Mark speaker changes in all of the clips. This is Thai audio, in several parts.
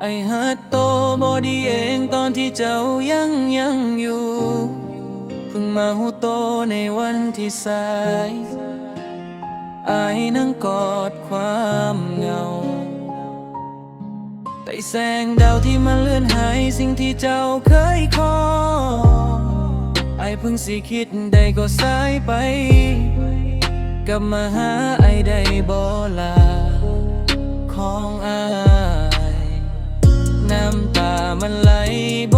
Speaker 1: ไอฮัดโตบอดีเองตอนที่เจ้ายังยังอยู่ เพิ่งมาหูโตในวันที่สายไอายนั่งกอดความเหงา แต่แสงดาวที่มันเลื่อนหายสิ่งที่เจ้าเคยขอไอเพิ่งสิคิดได้ก็สายไป กลับมาหาไอได้บ่ลาของอา มั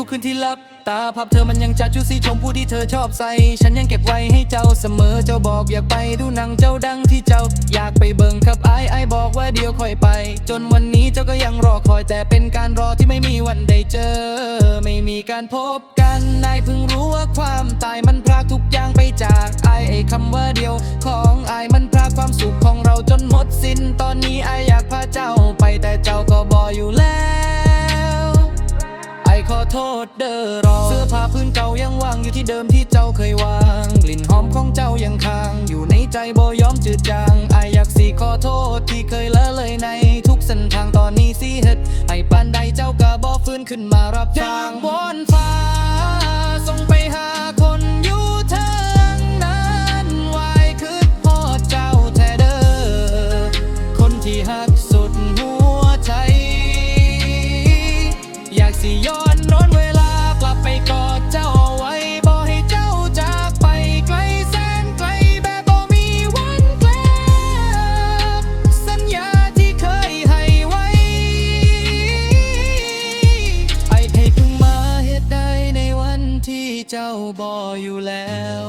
Speaker 1: ทุกคืนที่หลับตาภาพเธอมันยังจัดชุดสีชมพูที่เธอชอบใส่ ฉันยังเก็บไว้ให้เจ้าเสมอ เจ้าบอกอยากไปดูหนังเจ้าดังที่เจ้า อยากไปเบิ่งครับไอไอบอกว่าเดี๋ยวค่อยไป จนวันนี้เจ้าก็ยังรอคอยแต่เป็นการรอที่ไม่มีวันได้เจอ ไม่มีการพบกันนายเพิ่งรู้ว่าความตายมันพรากทุกอย่างไปจากไอไอคำว่าเดียว ของไอมันพรากความสุขของเราจนหมดสิ้นตอนนี้ไอ โทษเด้อรอ เสื้อผ้าพื้นเก่ายังวางอยู่ที่เดิมที่เจ้าเคยวาง กลิ่นหอมของเจ้ายังค้าง อยู่ในใจบ่ยอมจืดจางไออยากสิขอโทษที่เคยละเลยในทุกเส้นทางตอนนี้สิเฮ็ดไอปานใดเจ้าก็บ่ฟื้นขึ้นมารับทางบนฟ้าส่งไปหาคนอยู่ทางนั้นไว้คือพอเจ้าแท้เด้อคนที่หักสุดหัวใจอยากสิย้อน บ่อยู่แล้ว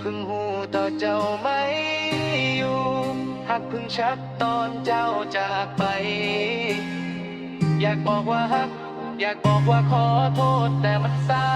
Speaker 1: พึ่งหูต่อเจ้าไม่อยู่หักพึ่งชักตอนเจ้าจากไป อยากบอกว่าฮัก อยากบอกว่าขอโทษแต่มันสาย